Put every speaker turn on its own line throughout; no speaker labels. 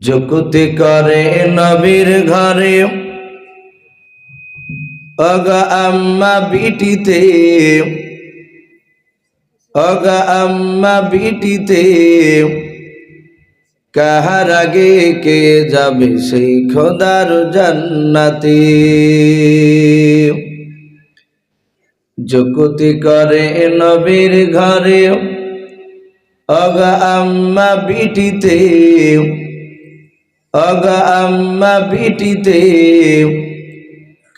যুক্তি করে নবীর ঘরে। অগা আম্মা বিটিতে, অগা আম্মা বিটিতে, কাহার আগে কে যাবে সেই খোদার জান্নাতে। যুক্তি করে নবীর ঘরে, অগা আম্মা বিটিতে অগা আম্মা বিটিতে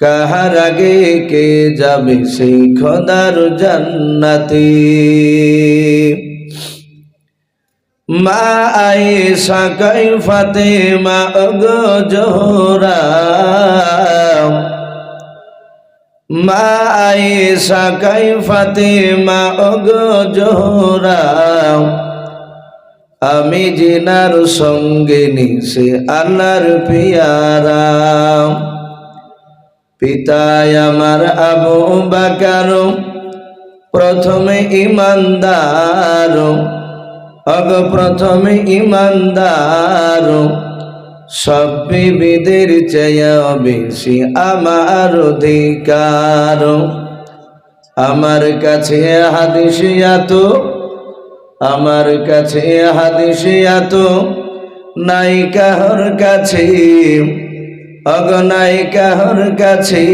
কাহার আগে কে যাবে? সেই খোদার জান্নাতে। মা আয়েশা কাইফাতে, মা অগ জোহরা। মা আয়েশা কাইফাতে, মা অগ জোহরা। আমি জিনার সঙ্গে নিছে আল্লাহর পিয়ারা। পিতায় আমার আবু বাকার, প্রথমে ইমানদার, অগ প্রথমে ইমানদার। সব বিবিদের চেয়ে বেশি আমার অধিকার। আমার কাছে হাদিসিয়াত আমার কাছে হাদিসিয়াত নাই কাহর কাছে। অগনাই কাহর কাছে,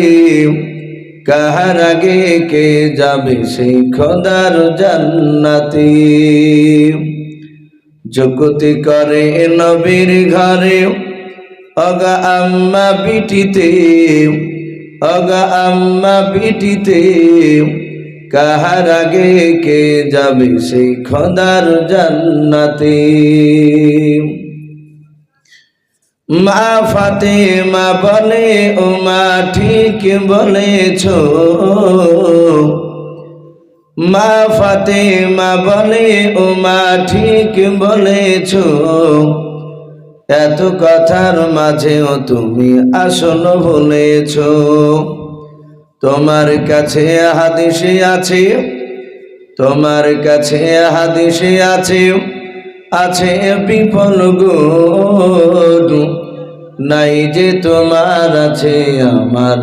কাহার আগে কে যাবে সেই খোদার জান্নাতি। যুক্তি করে নবীর ঘরে, অগা আম্মা পিটিতে, অগা আম্মা বিটিতে কাহার আগে কে যাবে সেই খোদার জান্নাতে? মা ফাতে মা বলে, ও মা, ঠিক বলেছ। মা ফাতে মা বলে, ও মা, ঠিক বলেছ। এত কথার মাঝেও তুমি আসল বলেছ। তোমার কাছে হাদিসে আছে, তোমার কাছে হাদিসে আছে আছে বিফল গুণ নাই যে তোমার আছে আমার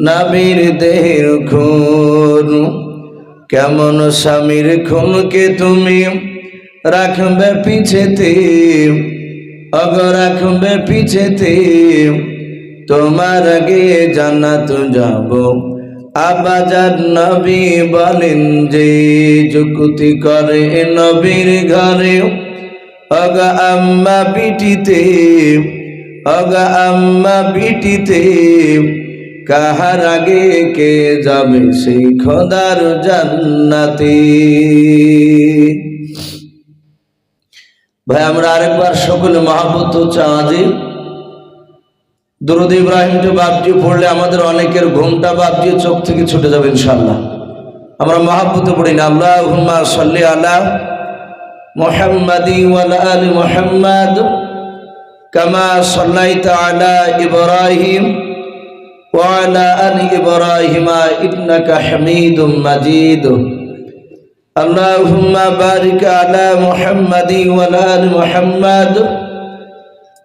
নাবির দেহের খুন কেমন স্বামীর খুনকে তুমি রাখবে পিছেতে, অগ রাখবে পিছেতে তোমার আগে জান্নাত যাব। আবাজার নবী বলেন যে যুক্তি করে নবীর ঘরে অগা আম্মা পিটিতে অগা আম্মা পিটিতে, কাহার আগে কে যাবে সেই খোদার জান্নাতে? ভাই, আমরা আরেকবার সকলে মহাবত চাঁদি দরুদ ইব্রাহিমটি বাপটি পড়লে আমাদের অনেকের ঘুমটা বাপটি চোখ থেকে ছুটে যাবে ইনশাল্লাহ আমরা মাহাব্বতে পড়ি না আল্লাহ হুম্মা সাল্লি আলা মোহাম্মদি ওয়ালা আলি মোহাম্মদ কামা সাল্লাইতা আলা ইব্রাহিম ওয়ালা আলি ইব্রাহিমা ইবনাকা হামিদুম মাজিদ। আল্লাহুম্মা বারিক আলা মুহাম্মাদি ওয়ালা আলি মুহাম্মাদ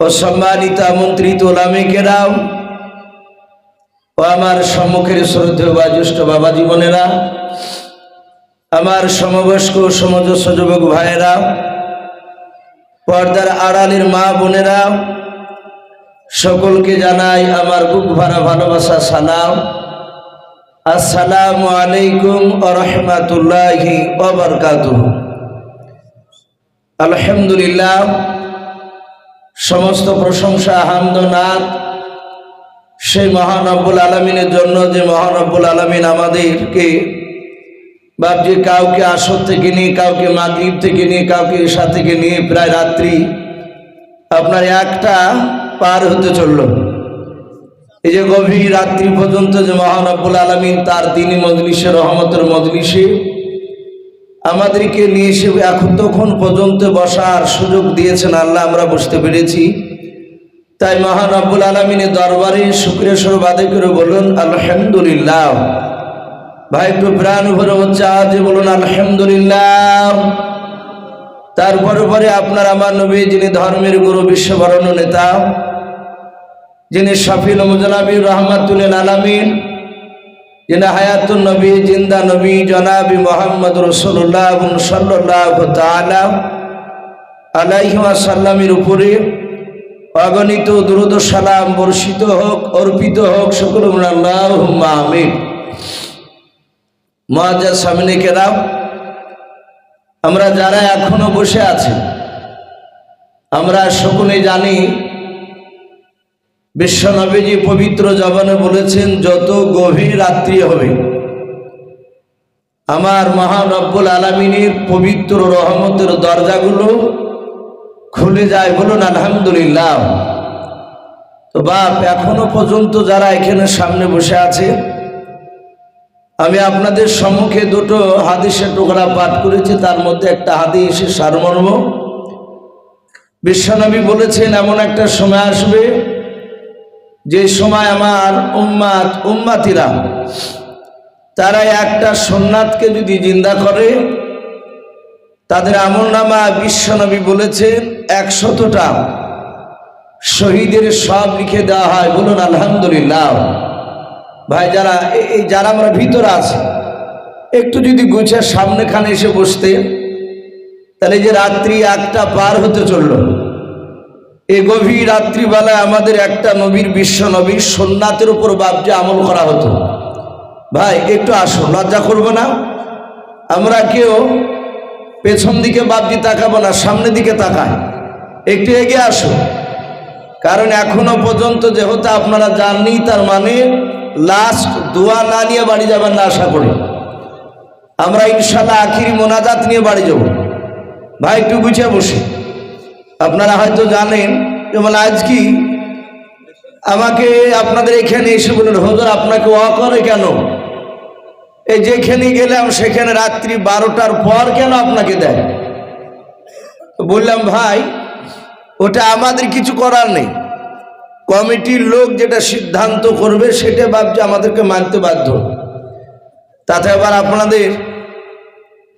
ও সম্মানিত আমন্ত্রিত ওলামিকেরাও ও আমার সম্মুখের শ্রদ্ধেয় বা জ্যেষ্ঠ বাবা জীবনেরা, আমার সমবয়স্ক সমজস্ব যুবক ভাইয়েরা, পর্দার আড়ালের মা বোনেরা, সকলকে জানাই আমার বুক ভরা ভালোবাসা, সালাম। আসসালামু আলাইকুম রহমাতুল্লাহি ওবরকাতুহ আলহামদুলিল্লাহ। সমস্ত প্রশংসা হামদনাথ সেই মহানব্বুল আলমিনের জন্য যে মহানব্বুল আলমিন আমাদেরকে বাপজি, কাউকে আসর থেকে নিয়ে, কাউকে মাগরীব থেকে নিয়ে, কাউকে ঈশা থেকে নিয়ে প্রায় রাত্রি আপনার একটা পার হতে চলল। এই যে গভীর রাত্রি পর্যন্ত যে মহানব্বুল আলমিন তার দিনী মজলিসে, রহমতের মজলিসে আমাদেরকে নিয়ে এসে এখন তখন পর্যন্ত বসার সুযোগ দিয়েছেন আল্লাহ, আমরা বুঝতে পেরেছি। তাই মহানব্বুল আলমিনের দরবারে শুক্রিয়া স্বরূপ আদায় করে বলুন, আলহামদুলিল্লাহ। ভাই, একটু প্রাণ ভরে হচ্ছে আজ বলুন, আলহামদুলিল্লাহ। তারপরে পরে আপনার আমার নবী, যিনি ধর্মের গুরু বিশ্ববরণ নেতা, যিনি শফিল মুজনাবির রহমাতুল আলমিন যিনি হায়াতুল নবী, জিন্দা নবী, জনাবি মোহাম্মদ রসুল্লাহ সাল্লাহ তালা আলাইসাল্লামের উপরে অগণিত দ্রুত সালাম বর্ষিত হোক, অর্পিত হোক সকল আল্লাহ আমিন। মহাজার সামনে কেরাম, আমরা যারা এখনও বসে আছি, আমরা সকলে জানি বিশ্বনবীজি পবিত্র জবানে বলেছেন, যত গভীর রাত্রি হবে, আমার মহানব্বুল আলমিনীর পবিত্র রহমতের দরজাগুলো খুলে যায় বলুন আলহামদুলিল্লাহ। তো বাপ, এখনও পর্যন্ত যারা এখানে সামনে বসে আছে, আমি আপনাদের সম্মুখে দুটো হাদিসের টুকরা পাঠ করেছি, তার মধ্যে একটা হাদিসের সারমর্ম। বিশ্বনবী বলেছেন, এমন একটা সময় আসবে যে সময় আমার উম্মাত, উম্মাতিরা, তারা একটা সোননাথকে যদি জিন্দা করে, তাদের আমল নামা বিশ্বনবী বলেছেন একশতটা শহীদের সব লিখে দেওয়া হয়। বলুন, আলহামদুলিল্লাহ। ভাই, যারা এই যারা আমরা ভিতরে আছি, একটু যদি গুছের সামনেখানে এসে বসতে, তাহলে যে রাত্রি একটা পার হতে চলল এই গভীর রাত্রিবেলায় আমাদের একটা নবীর বিশ্ব নবীর সোননাথের উপর বাবজে আমল করা হতো। ভাই, একটু আসো লজ্জা করব না। আমরা কেউ পেছন দিকে বাবজি তাকাবো না, সামনের দিকে তাকায়। একটু এগিয়ে আসো কারণ এখনও পর্যন্ত যেহেতু আপনারা জাননি, তার মানে লাস্ট দোয়া না নিয়ে বাড়ি যাবেন না আশা করি। আমরা ইনশাল্লাহ আখিরি মোনাজাত নিয়ে বাড়ি যাব। ভাই, একটু গুছিয়ে বসে। আপনারা হয়তো জানেন যেমন আজ কি আমাকে আপনাদের এখানে এসে বললেন, হজর, আপনাকে অ করে কেন? এই যেখানে গেলাম, সেখানে রাত্রি বারোটার পর কেন আপনাকে দেয়? বললাম, ভাই, ওটা আমাদের কিছু করার নেই। কমিটির লোক যেটা সিদ্ধান্ত করবে, সেটা ভাবছে আমাদেরকে মানতে বাধ্য। তাতে আবার আপনাদের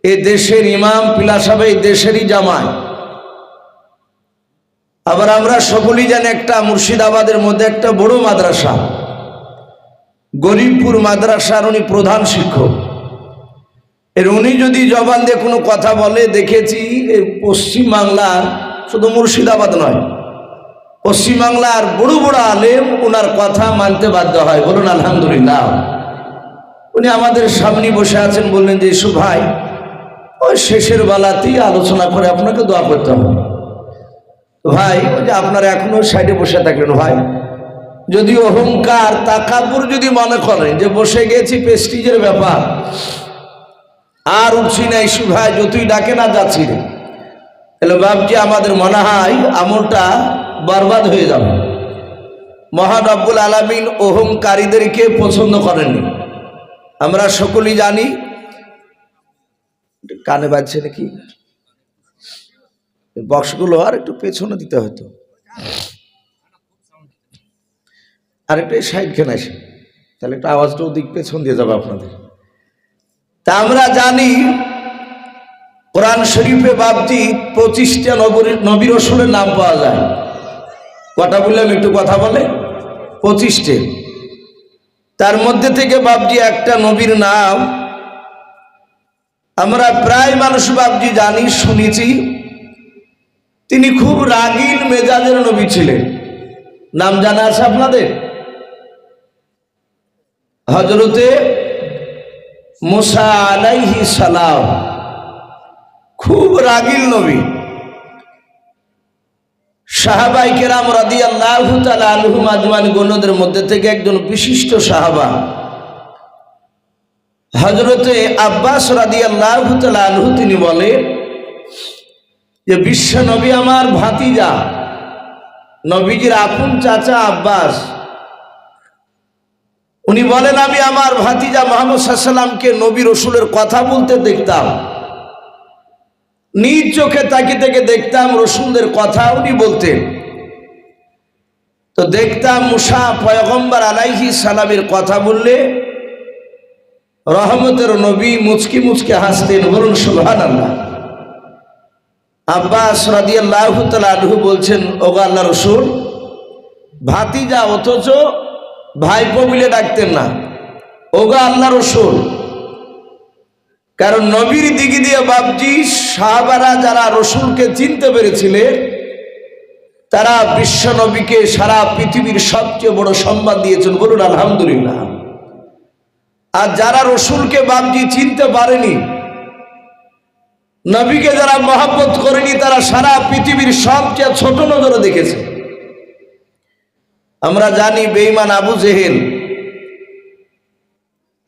এ দেশের ইমাম, পিলাসাবে এই দেশেরই জামায় আবার আমরা সকলেই জানি একটা মুর্শিদাবাদের মধ্যে একটা বড় মাদ্রাসা। গরিবপুর মাদ্রাসার উনি প্রধান শিক্ষক। এর উনি যদি জবান দিয়ে কোনো কথা বলে, দেখেছি পশ্চিমবাংলার শুধু মুর্শিদাবাদ নয় পশ্চিমবাংলার বড় বড় আলেম ওনার কথা মানতে বাধ্য হয়। বলুন, আলহামদুলিল্লাহ। উনি আমাদের সামনে বসে আছেন, বললেন যে ভাই, ওই শেষের বেলাতেই আলোচনা করে আপনাকে দোয়া করতে হবে। ভাই, ওই যে আপনারা এখনও সাইডে বসে থাকলেন ভাই। যদি অহংকার তাকাপুর যদি মনে করেন যে বসে গেছি পেস্টিজের ব্যাপার। আর উঠছি না ইসু ভাই, যতই ডাকে না যাচ্ছি রে। তাহলে বাবজি আমাদের মনে হয় আমলটা বরবাদ হয়ে যাবে। মহানব্বুল আলমিন অহংকারীদেরকে পছন্দ করেননি। আমরা সকলেই জানি, কানে বাজছে নাকি? বক্সগুলো আর একটু পেছনে দিতে হতো। আর একটু সাইড খেনে আসে। তাহলে একটু আওয়াজটা ওদিক পেছন দিয়ে যাবে আপনাদের। তা আমরা জানি, কোরআন শরীফে বাবজি পঁচিশটা নবীর নবীর রসুলের নাম পাওয়া যায়। কটা বললাম একটু কথা বলে? পঁচিশটে। তার মধ্যে থেকে বাবজি একটা নবীর নাম। আমরা প্রায় মানুষ বাবজি জানি, শুনেছি। তিনি খুব রাগিন মেজাজের নবী ছিলেন। নাম জানা আছে আপনাদের? হজরতে মুসা আলাইহি সালাম। খুব রাগিল নবী। সাহাবাই কেরাম রাদি আল্লাহ আলহুম আজমান গণ্যদের মধ্যে থেকে একজন বিশিষ্ট সাহাবা। হজরতে আব্বাস রাদি আল্লাহ আলহু তিনি বলে যে বিশ্ব নবী আমার ভাতিজা, নবীজির আপন চাচা আব্বাস, উনি বলেন, আমি আমার ভাতিজা মোহাম্মদ সাল্লামকে নবী রসুলের কথা বলতে দেখতাম। নিজ চোখে তাকি থেকে দেখতাম, রসুলদের কথা উনি বলতেন। তো দেখতাম মুসা পয়গম্বর আলাইহি সালামের কথা বললে, রহমতের নবী মুচকি মুচকি হাসতেন, বলুন সুলহান আল্লাহ আব্বাস রাদিয়াল্লাহ আলহু বলছেন, ওগা আল্লাহ রসুল, ভাতিজা অথচ ভাইপো বলে ডাকতেন না। ওগা আল্লাহ রসুল, কারণ নবীর দিকে দিয়ে বাবজি সাহাবারা যারা রসুলকে চিনতে পেরেছিলেন তারা বিশ্ব নবীকে সারা পৃথিবীর সবচেয়ে বড় সম্মান দিয়েছেন বলুন আলহামদুলিল্লাহ। আর যারা রসুলকে বাবজি চিনতে পারেনি নবীকে যারা মহাব্বত করেনি, তারা সারা পৃথিবীর সবচেয়ে ছোট নজরে দেখেছে। আমরা জানি বেইমান আবু জেহেল,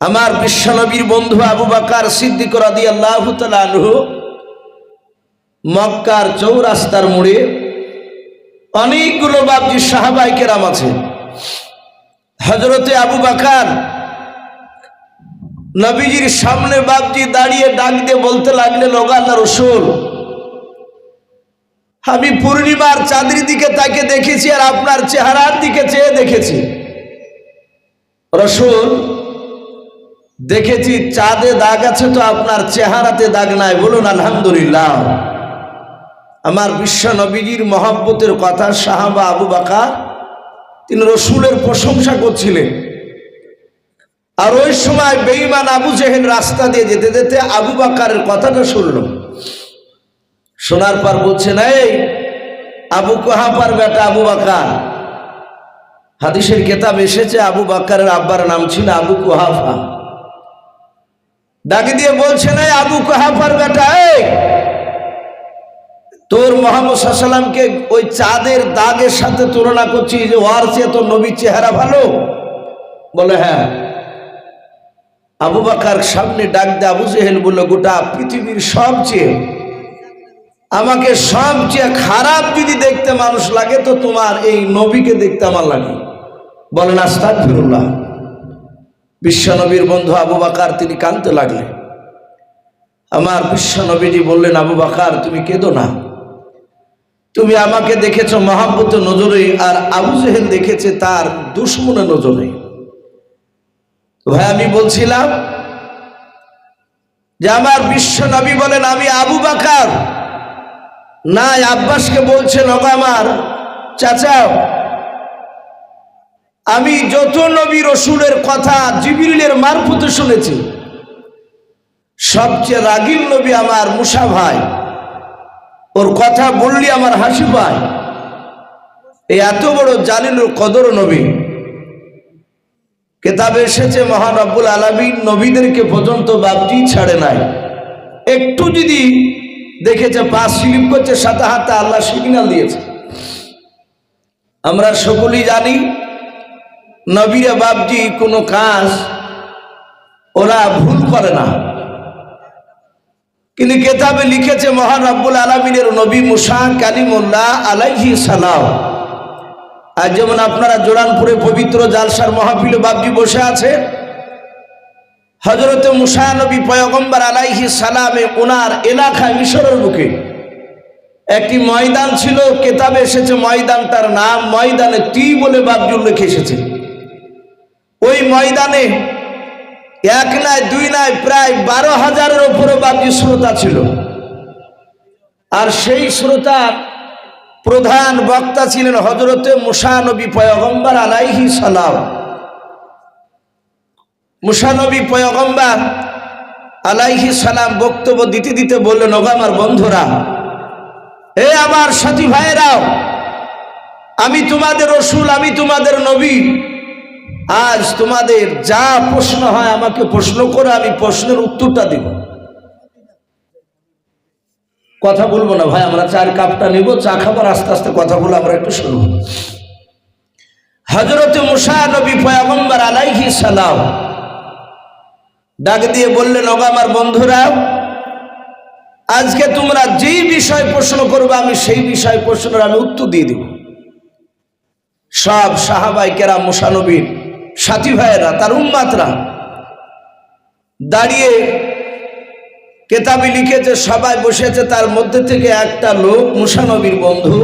আমার বিশ্বনবীর বন্ধু আবু বাকার সিদ্দিক রাদি আল্লাহ আনহু, মক্কার চৌরাস্তার মোড়ে অনেকগুলো বাবজি সাহাবাই কেরাম আছে। হজরতে আবু বাকার নবীজির সামনে বাপজি দাঁড়িয়ে ডাক দিয়ে বলতে লাগলেন লোগাল্লা রসুল, আমি পূর্ণিমার চাঁদের দিকে তাকে দেখেছি আর আপনার চেহারার দিকে চেয়ে দেখেছি। রসুল, দেখেছি চাঁদে দাগ আছে তো আপনার চেহারাতে দাগ নাই, বলুন আলহামদুলিল্লাহ। আমার বিশ্ব নবীজির মহাব্বতের কথা সাহাবা আবু বাকা তিনি রসুলের প্রশংসা করছিলেন। আর ওই সময় বেইমান আবু জেহেল রাস্তা দিয়ে যেতে যেতে আবু বাকারের কথাটা শুনল। শোনার পর বলছে না এই আবু কাহাপার বেটা আবু বাকার হাদিসের কেতাব এসেছে, আবু বাকারের আব্বার নাম ছিল আবু কুহাফা। ডাকি দিয়ে বলছেন, এই আবু কাহাফার বেটা, এই তোর মোহাম্মদ সাল্লামকে ওই চাঁদের দাগের সাথে তুলনা করছি যে ওয়ার চেয়ে তোর নবীর চেহারা ভালো? বলে হ্যাঁ। আবু বাকার সামনে ডাক দে আবু জেহেল বলল, গোটা পৃথিবীর সবচেয়ে, আমাকে সবচেয়ে খারাপ যদি দেখতে মানুষ লাগে, তো তোমার এই নবীকে দেখতে আমার লাগে। বলেন আস্তাক ফিরুল্লাহ বিশ্বনবীর বন্ধু আবু বাকার, তিনি কানতে লাগলেন। আমার বিশ্বনবীজি বললেন, আবু বাকার, তুমি কেঁদো না। তুমি আমাকে দেখেছ মহাব্বত নজরে, আর আবু জেহেল দেখেছে তার দুশ্মনে নজরে। ভাই, আমি বলছিলাম যে আমার বিশ্ব নবী বলেন, আমি আবু বাকার। না আব্বাসকে বলছেন, ওগো আমার চাচাও আমি যত নবী রসুলের কথা জিবিরিলের মারফতে শুনেছি, সবচেয়ে রাগিল নবী আমার মুসা ভাই। ওর কথা বললি আমার হাসি পায়। এই এত বড় জালিলুর কদর নবী। কেতাবে এসেছে, মহান আব্বুল আলমিন নবীদেরকে পর্যন্ত বাপটি ছাড়ে নাই। একটু যদি দেখেছে, পা স্লিপ করছে, সাথে হাতে আল্লাহ সিগনাল দিয়েছে। আমরা সকলেই জানি, নবীরা বাপজি কোনো কাজ ওরা ভুল করে না। কিন্তু কেতাবে লিখেছে, মহান আব্বুল আলমিনের নবী মুসা কালিমুল্লাহ আলাইহি সালাম। যেমন আপনারা জোরানপুরে পবিত্র জালসার মহাপিল বাবজি বসে আছে হজরত মুসানবী পয়গম্বর আলাইহি সালামে ওনার এলাকায় মিশরের বুকে একটি ময়দান ছিল, কেতাবে এসেছে ময়দানটার নাম ময়দানে টি বলে বাবজি উল্লেখ এসেছে। ওই ময়দানে এক নয় দুই নয় প্রায় বারো হাজারের ওপরে বাবজি শ্রোতা ছিল। আর সেই শ্রোতার প্রধান বক্তা ছিলেন হজরতে মুসানবী পয়গম্বর আলাইহি সালাম। মুসানবী পয়গম্বর আলাইহি সালাম বক্তব্য দিতে দিতে বললেন, ওগো আমার বন্ধুরা, হে আমার সাথী ভাইয়েরাও, আমি তোমাদের রসুল, আমি তোমাদের নবী। আজ তোমাদের যা প্রশ্ন হয় আমাকে প্রশ্ন করে আমি প্রশ্নের উত্তরটা দিব। কথা বলব না ভাই, আমরা চার কাপটা নিব, চা খাবার আস্তে আস্তে কথা বলে আমরা একটু শুনব। হজরত মুসা নবী পয়াগম্বর আলাইহি সালাম ডাক দিয়ে বললেন, ওগো আমার বন্ধুরা, আজকে তোমরা যেই বিষয় প্রশ্ন করবে, আমি সেই বিষয় প্রশ্নের আমি উত্তর দিয়ে দিব। সব সাহাবাই কেরা মুসানবীর সাথী ভাইয়েরা, তার উম্মাতরা দাঁড়িয়ে কেতাবি লিখেছে সবাই বসেছে, তার মধ্যে থেকে একটা লোক মুসানবীর বন্ধু,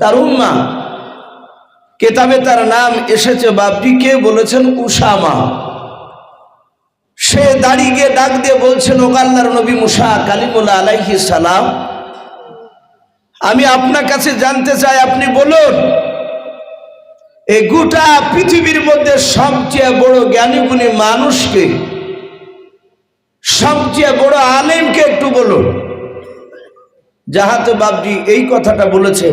তার উম্মা। কেতাবে তার নাম এসেছে, বাপটি কে? বলেছেন উসামা। সে দাঁড়িয়ে গিয়ে ডাক দিয়ে বলছেন ওগাল্লার নবী মুসা কালিমুল্লা আলাইহি সালাম, আমি আপনার কাছে জানতে চাই, আপনি বলুন, এই গোটা পৃথিবীর মধ্যে সবচেয়ে বড় জ্ঞানীগুণী মানুষকে সবচেয়ে বড় আলেমকে একটু বলুন। যাহাতে বাবজি এই কথাটা বলেছে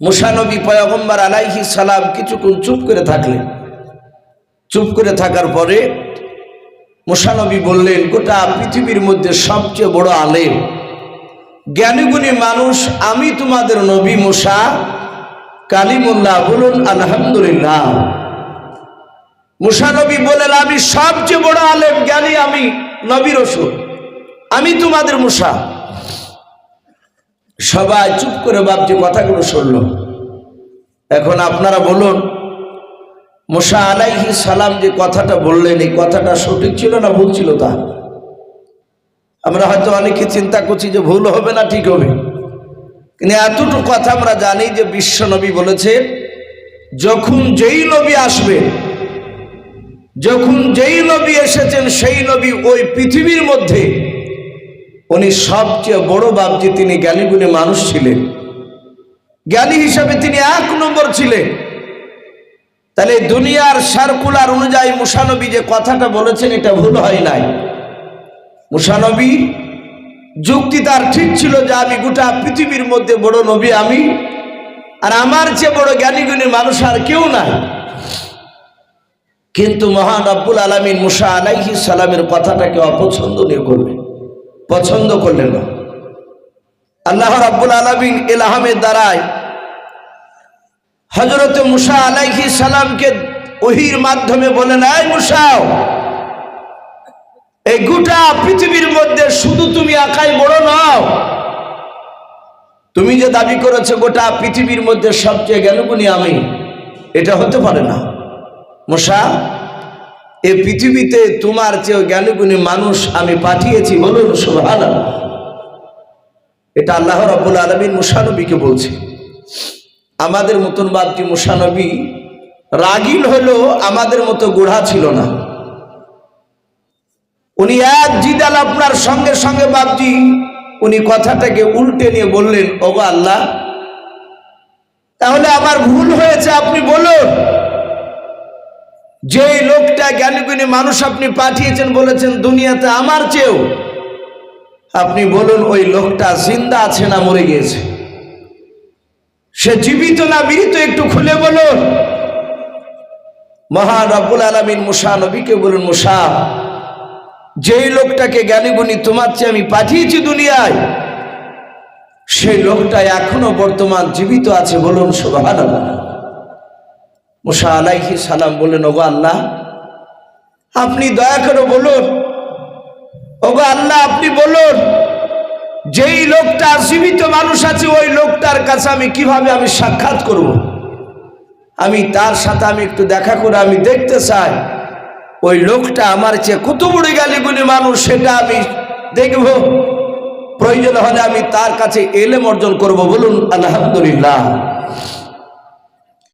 মুসানবী পয়গম্বর আলাইহি সালাম কিছুক্ষণ চুপ করে থাকলেন। চুপ করে থাকার পরে মুসানবী বললেন, গোটা পৃথিবীর মধ্যে সবচেয়ে বড় আলেম, জ্ঞানীগুণী মানুষ, আমি তোমাদের নবী মুসা, কালিমুল্লাহ, বলুন আলহামদুলিল্লাহ। মুসানবী বলেন, আমি সবচেয়ে বড় আলেম, জ্ঞানী আমি, নবীর ওষুধ আমি তোমাদের মুসা। সবাই চুপ করে ভাবছি, কথাগুলো শুনল। এখন আপনারা বলুন, মুসা আলাইহি সালাম যে কথাটা বললেন, এই কথাটা সঠিক ছিল না ভুল ছিল তা? আমরা হয়তো অনেকে চিন্তা করছি যে ভুল হবে না, ঠিক হবে। কিন্তু এতটুকু কথা আমরা জানি যে বিশ্ব নবী বলেছে, যখন যেই নবী আসবে যখন যেই নবী এসেছেন, সেই নবী ওই পৃথিবীর মধ্যে। উনি সবচেয়ে বড় বাপজি তিনি জ্ঞানীগুণী মানুষ ছিলেন। জ্ঞানী হিসাবে তিনি এক নম্বর ছিলেন। তাহলে দুনিয়ার সার্কুলার অনুযায়ী মুসানবী যে কথাটা বলেছেন, এটা ভুল হয় নাই। মুসানবী যুক্তি তার ঠিক ছিল যে আমি গোটা পৃথিবীর মধ্যে বড় নবী আমি, আর আমার চেয়ে বড় জ্ঞানীগুণী মানুষ আর কেউ নাই। কিন্তু মহান আব্বুল আলমিন মুসা আলাইহি সালামের কথাটাকে অপছন্দনীয় করলেন। পছন্দ করলেন না। আল্লাহ রাব্বুল আলমিন এলাহামের দ্বারায় হজরত মুসা আলাইহি সালামকে ওহির মাধ্যমে বলেন আয় মুসাও এই গোটা পৃথিবীর মধ্যে শুধু তুমি একাই বড় নাও তুমি যে দাবি করেছ, গোটা পৃথিবীর মধ্যে সবচেয়ে জ্ঞানগুণী আমি, এটা হতে পারে না। মশা এই পৃথিবীতে তোমার চেয়ে জ্ঞানগুণী মানুষ আমি পাঠিয়েছি বলুন সুভান এটা আল্লাহ রাবুল আলমিন মুসানবীকে বলছে। আমাদের মতন বাদটি মুসানবী রাগিল হলেও আমাদের মতো গোড়া ছিল না। উনি এক জিদাল আপনার সঙ্গে সঙ্গে বাপজি উনি কথাটাকে উল্টে নিয়ে বললেন, ওগো আল্লাহ, তাহলে আমার ভুল হয়েছে, আপনি বলুন। যে লোকটা জ্ঞানীগুণী মানুষ আপনি পাঠিয়েছেন, বলেছেন, দুনিয়াতে আমার চেয়েও আপনি বলুন, ওই লোকটা জিন্দা আছে না মরে গিয়েছে? সে জীবিত না মৃত একটু খুলে বলুন। মহান রব্বুল আলমিন মুসা নবীকে বলুন, মুসা, যেই লোকটাকে জ্ঞানীগুণী তোমার চেয়ে আমি পাঠিয়েছি দুনিয়ায়, সেই লোকটা এখনও বর্তমান জীবিত আছে বলুন সুবাহান মুসা আলাইহি সালাম বললেন, ওগো আল্লাহ, আপনি দয়া করে বলুন, ওগো আল্লাহ, আপনি বলুন, যেই লোকটা জীবিত মানুষ আছে, ওই লোকটার কাছে আমি কীভাবে আমি সাক্ষাৎ করব। আমি তার সাথে আমি একটু দেখা করে আমি দেখতে চাই। ওই লোকটা আমার চেয়ে কত বড় গালিগুলি মানুষ, সেটা আমি দেখব। প্রয়োজন হলে আমি তার কাছে এলেম অর্জন করব, বলুন, আলহামদুলিল্লাহ।